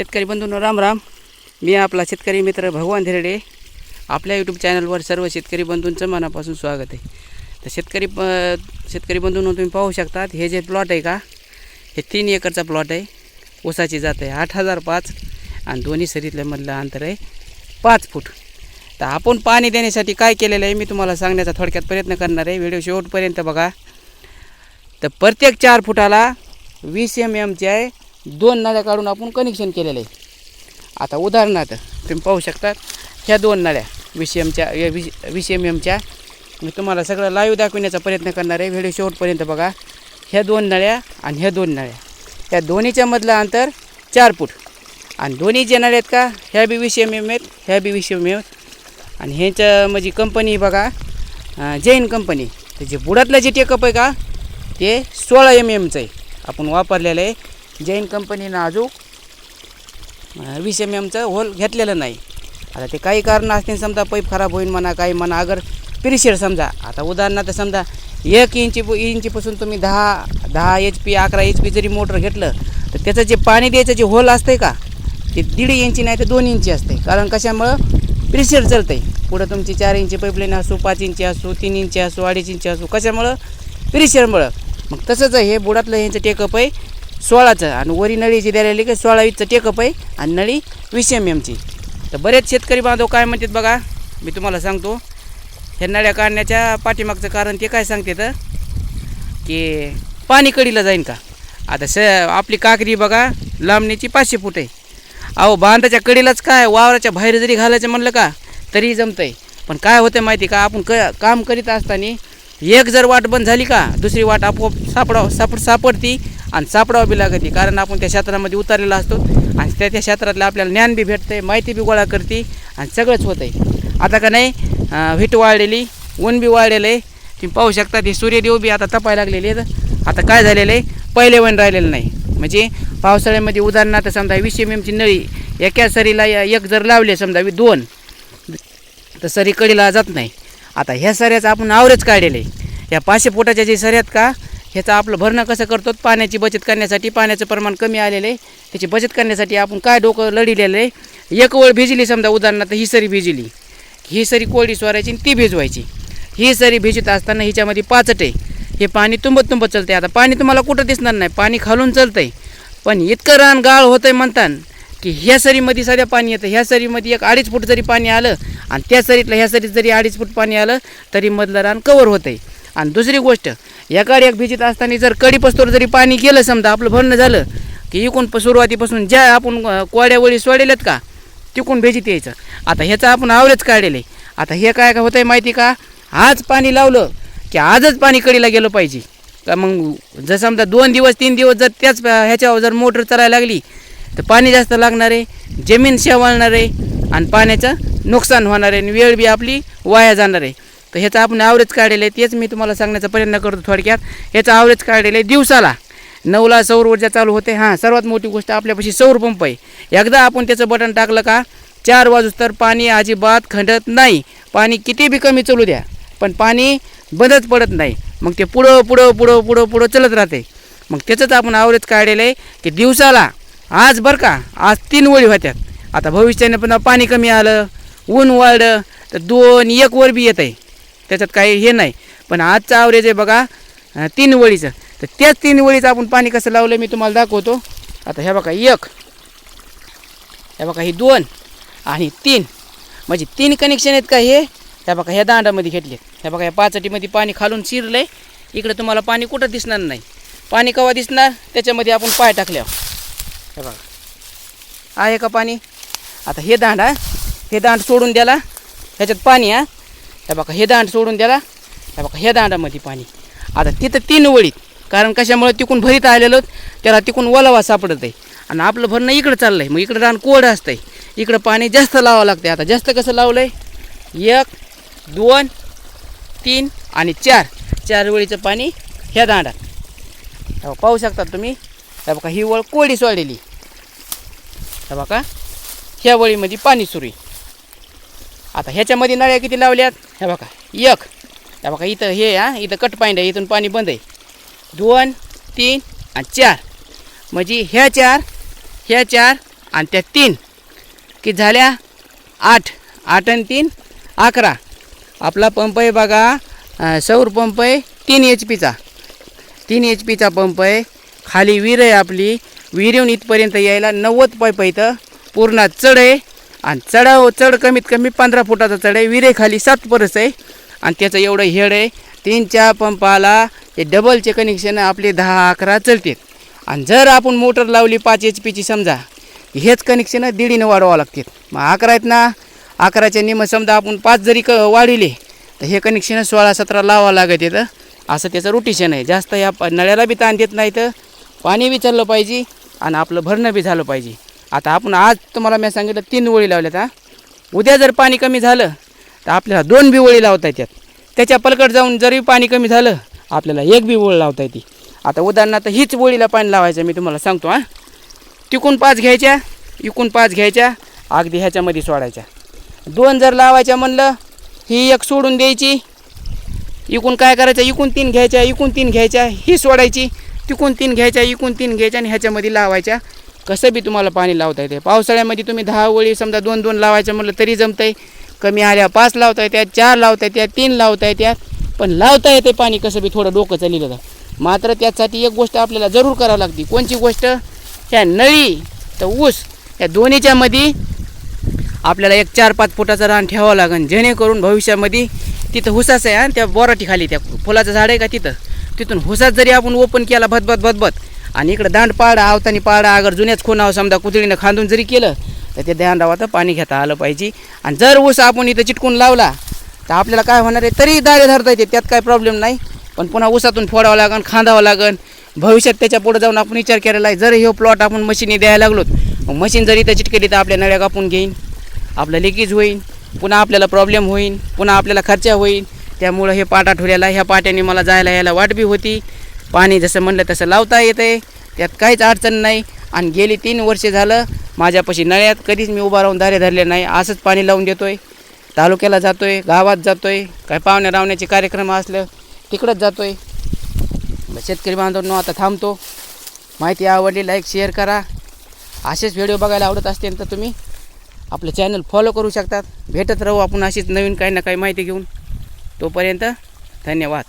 शेतकरी बंधूंनो राम राम. मी आपला शेतकरी मित्र भगवान धिरडे. आपल्या यूट्यूब चॅनलवर सर्व शेतकरी बंधूंचं मनापासून स्वागत आहे. तर शेतकरी शेतकरी बंधूंनो तुम्ही पाहू शकतात हे जे प्लॉट आहे का हे तीन एकरचा प्लॉट आहे. ऊसाची जात आहे आठ हजार पाच आणि दोन्ही सरीतल्यामधलं अंतर आहे पाच फूट. तर आपण पाणी देण्यासाठी काय केलेलं आहे मी तुम्हाला सांगण्याचा थोडक्यात प्रयत्न करणार आहे. व्हिडिओ शेवटपर्यंत बघा. तर प्रत्येक चार फुटाला वीस एम एमचे आहे. दोन नळ्या काढून आपण कनेक्शन केलेलं. आहे आता उदाहरणार्थ तुम्ही पाहू शकता ह्या दोन नळ्या वीस एमच्या वीस एम एमच्या मी तुम्हाला सगळं लाईव्ह दाखवण्याचा प्रयत्न करणार आहे व्हिडिओ शेवटपर्यंत बघा. ह्या दोन नळ्या आणि ह्या दोन नळ्या. ह्या दोन्हीच्या मधलं अंतर चार फूट. आणि दोन्ही जे नळ्या आहेत का ह्या बी वीस एम एम आहेत ह्या बी वीस एम एम आणि ह्याच्या म्हणजे कंपनी बघा जैन कंपनी त्याचे जे बुडातलं जे टेकअप आहे का ते सोळा एम एमचं आहे. आपण वापरलेलं आहे जैन कंपनीनं अजून वीस एम एमचं होल घेतलेलं नाही. आता ते काही कारण असतील समजा पैप खराब होईल म्हणा काही म्हणा अगर पिरिशेड समजा. आता उदाहरणार्थ समजा एक इंची इंचीपासून तुम्ही दहा दहा एच पी अकरा एच पी जरी मोटर घेतलं तर त्याचं जे पाणी द्यायचं जे होल असतंय का ते दीड इंची नाही तर दोन इंची असते कारण कशामुळं? प्रिशेड चालतं आहे पुढं तुमची चार इंची पाईपलाईन असो पाच इंची असो तीन इंची असो अडीच इंची असो कशामुळं? प्रिशेडमुळं मग तसंच आहे हे बुडातलं ह्यांचं टेकअप आहे. सोळाचं आणि वरी नळीची द्यायला की सोळा वीसचं टेकअप आहे आणि नळी वीस एम एमची तर बरेच शेतकरी बांधव काय म्हणतात बघा? मी तुम्हाला सांगतो. ह्या नळ्या काढण्याच्या पाठीमागचं कारण ते काय सांगते तर की पाणी कडीला जाईन का? आता स आपली काकरी बघा लांबणीची पाचशे फूट आहे. अहो बांधाच्या कडीलाच काय? वावराच्या बाहेर जरी घालायचं म्हणलं का तरी जमतं आहे पण काय होतं माहिती का? आपण क काम करीत असताना एक जर वाट बंद झाली का दुसरी वाट आपोआप सापडाव सापड सापडती आणि सापडावं बी लागते. कारण आपण त्या क्षेत्रामध्ये उतरलेला असतो आणि त्या त्या क्षेत्रातलं आपल्याला ज्ञान बी भेटतं माहिती बी गोळा करते आणि सगळंच होतं आहे आता का नाही व्हीट वाळलेली ऊन बी वाळलेलं आहे तुम्ही पाहू शकता ते सूर्यदेव बी आता तपायला लागलेले आहेत. आता काय झालेलं आहे? पहिले वण राहिलेलं नाही. म्हणजे पावसाळ्यामध्ये उदाहरणार्थ समजा वीस एम एमची नळी एका सरीला या- एक जर लावले समजा दोन तर सरी कडीला जात नाही. आता ह्या सऱ्याचं आपण आवरेज काढलेलं. आहे या पाचशे फुटाच्या जे सऱ्यात का ह्याचं आपलं भरणं कसं करतो पाण्याची बचत करण्यासाठी पाण्याचं प्रमाण कमी आलेलं आहे त्याची बचत करण्यासाठी आपण काय डोकं लढिलेलं आहे एक वेळ भिजली समजा उदाहरणार्थ ही सरी भिजली. ही सरी कोरडी सोरायची आणि ती भिजवायची. ही सरी भिजत असताना हिच्यामध्ये पाचट आहे. हे पाणी तुंबत तुंबत चलते आता पाणी तुम्हाला कुठं दिसणार नाही. पाणी खालून चलतंय. पण इतकं रान गाळ होतंय म्हणताना की ह्या सरीमध्ये सध्या पाणी येतं ह्या सरीमध्ये एक अडीच फूट जरी पाणी आलं आणि त्या सरीतलं ह्या सरीत जरी अडीच फूट पाणी आलं तरी मधलं रान कवर आहे आणि दुसरी गोष्ट एकाड एक भिजत असताना जर कडीपस्तोर जरी पाणी गेलं समजा आपलं भरणं झालं की इकून प- सुरुवातीपासून ज्या आपण कोड्यावळी कोड्या सोडलेत का तिकून भेजीत यायचं. आता ह्याचं आपण आवरेच काढलेलं. आहे आता हे काय काय होतं आहे माहिती का? आज पाणी लावलं की आजच पाणी कडीला गेलं पाहिजे. का मग जर समजा दोन दिवस तीन दिवस जर त्याच ह्याच्यावर जर मोटर चालायला लागली तर पाणी जास्त लागणार आहे जमीन शेवाळणार आहे आणि पाण्याचं नुकसान होणार आहे आणि वेळ बी आपली वाया जाणार. आहे तर ह्याचा आपण आवरेज काढलेलं आहे तेच मी तुम्हाला सांगण्याचा प्रयत्न करतो थोडक्यात. ह्याचा आवरेज काढलेलं आहे दिवसाला. नऊला सौर ऊर्जा चालू होते. हां सर्वात मोठी गोष्ट आपल्यापाशी सौर पंप आहे. एकदा आपण त्याचं बटन टाकलं का चार वाजूस तर पाणी अजिबात खंडत नाही. पाणी किती बी कमी चालू द्या पण पाणी बंदच पडत नाही. मग ते पुढं पुढं पुढं पुढं पुढं चलत राहते. मग त्याचंच आपण आवरेज काढलेलं आहे की दिवसाला आज बरं का आज तीन वळी होत्यात. आता भविष्याने पण पाणी कमी आलं ऊन वाढलं तर दोन एक वर बी येत आहे त्याच्यात काही हे नाही. पण आजचं आवरेज आहे बघा तीन वळीचं तर त्याच तीन वळीचं आपण पाणी कसं लावलं मी तुम्हाला दाखवतो. आता हे बघा एक. हे बघा ही दोन आणि तीन. म्हणजे तीन कनेक्शन आहेत का हे? ह्या बघा ह्या दांडामध्ये घेतले. ह्या बघा ह्या पाचटीमध्ये पाणी खालून शिरलं आहे इकडं तुम्हाला पाणी कुठं दिसणार नाही. पाणी केव्हा दिसणार? त्याच्यामध्ये आपण पाय टाकल्यावर. हे बघा. आहे का पाणी? आता हे दांड हे दांड सोडून द्याला. ह्याच्यात पाणी हा हे बघा हे दांड सोडून द्याला. हे बघा ह्या दांडामध्ये पाणी. आता तिथं तीन वळीत कारण कशामुळे? तिकून भरीत आलेलो त्याला तिकून ओलावा सापडत आहे. आणि आपलं भरणं इकडं चाललं आहे मग इकडं रान कोरडं असतंय. इकडं पाणी जास्त लावावं लागतं आता जास्त कसं लावलं आहे एक दोन तीन आणि चार. चार वेळीचं पाणी ह्या दांडात. हो पाहू शकता तुम्ही? हे बघा ही वळ कोरडी सोडलेली. हे बघा ह्या वळीमध्ये पाणी सुरू आता ह्याच्यामध्ये नळ्या किती लावल्यात? हे बघा एक. हे बघा इथं हे हां इथं कट पाईंड आहे इथून पाणी बंद आहे. दोन तीन आणि चार. म्हणजे ह्या चार ह्या चार आणि त्या तीन. की झाल्या आठ. आठ आणि तीन अकरा. आपला पंप आहे बघा सौर पंप आहे तीन एच पीचा तीन एच पीचा पंप आहे खाली विहीर आहे आपली. विहिरीहून इथपर्यंत यायला नव्वद पाईप आहे इथं पूर्ण चढ आहे. आणि चढाव चढ कमीत कमी पंधरा फुटाचा चढ आहे. विहिरे खाली सात परस आहे. आणि त्याचं एवढं हेड आहे. तीन चार पंपाला हे डबलचे कनेक्शन आपले दहा अकरा चढतील आणि जर आपण मोटर लावली पाच एच पीची समजा हेच कनेक्शन दीडीनं वाढवावं लागते मग अकरा आहेत ना? अकराच्या निम समजा आपण पाच जरी क वाढविले तर हे कनेक्शन सोळा सतरा लावावं लागत येतं असं त्याचं रोटेशन आहे. जास्त या नळ्याला बी ताण देत नाही तर पाणी विचारलं पाहिजे आणि आपलं भरणं बी झालं पाहिजे. आता आपण आज तुम्हाला मी सांगितलं तीन ओळी लावल्यात हा. उद्या जर पाणी कमी झालं तर आपल्याला दोन बी ओळी लावता येतात. त्याच्या पलकट जाऊन जरी पाणी कमी झालं आपल्याला एक बी ओळ लावता येते. आता उदाहरणार्थ हीच ओळीला पाणी लावायचं मी तुम्हाला सांगतो हां. तिकून पाच घ्यायच्या इकून पाच घ्यायच्या अगदी ह्याच्यामध्ये सोडायच्या. दोन जर लावायच्या म्हणलं ही एक सोडून द्यायची. इकून काय करायचं? इकून तीन घ्यायच्या इकून तीन घ्यायच्या ही सोडायची. तिकून तीन घ्यायच्या इकून तीन घ्यायच्या आणि ह्याच्यामध्ये लावायच्या. कसं बी तुम्हाला पाणी लावता येते. पावसाळ्यामध्ये तुम्ही दहा ओळी समजा दोन दोन लावायचं म्हटलं तरी जमतंय. कमी आल्या पाच लावता येत्या चार लावता येत्या तीन लावता येत्या. पण लावता येते पाणी कसं बी थोडं डोकं चाललेलं तर मात्र त्यासाठी एक गोष्ट आपल्याला जरूर करावं लागते. कोणची गोष्ट? ह्या नळी तर ऊस. या दोन्हीच्यामध्ये आपल्याला एक चार पाच फुटाचं रान ठेवावं लागेल जेणेकरून भविष्यामध्ये तिथं हुसाच आहे आणि त्या बोराटी खाली त्या फुलाचं झाड आहे का तिथं? तिथून हुसाच जरी आपण ओपन केला भदभद भदभद आणि इकडं दांड पाडा आवतानी पाडा अगर जुन्याच खोनावर समजा कुतळीनं खांदून जरी केलं तर ते दांडावात पाणी घेता आलं पाहिजे. आणि जर ऊस आपण इथं चिटकून लावला तर आपल्याला काय होणार आहे? तरी दाळे धरता येते त्यात काय प्रॉब्लेम नाही. पण पुन्हा ऊसातून फोडावं लागन खांदावं लागन. भविष्यात त्याच्या पुढे जाऊन आपण विचार केलेला आहे जर हे प्लॉट आपण मशीनी द्यायला लागलो मग मशीन जर इथं चिटकली तर आपल्या नळ्या कापून घेईन. आपलं लिकेज होईल पुन्हा आपल्याला प्रॉब्लेम होईल पुन्हा आपल्याला खर्चा होईल त्यामुळं हे पाटा ठेवलेला ह्या पाट्याने मला जायला यायला वाट बी होती. पाणी जसं म्हणलं तसं लावता येतं. त्यात काहीच अडचण नाही. आणि गेली तीन वर्षे झालं माझ्यापाशी नळ्यात कधीच मी उभा राहून दारे धरले नाही. असंच पाणी लावून देतो आहे तालुक्याला जातो आहे गावात जातो आहे काय पाहुण्या रावण्याचे कार्यक्रम असलं तिकडंच जातो मग शेतकरी बांधवांनो आता थांबतो. माहिती आवडली लाईक शेअर करा. असेच व्हिडिओ बघायला आवडत असतील तर तुम्ही आपलं चॅनल फॉलो करू शकतात. भेटत राहू आपण अशीच नवीन काही ना काही माहिती घेऊन. तोपर्यंत धन्यवाद.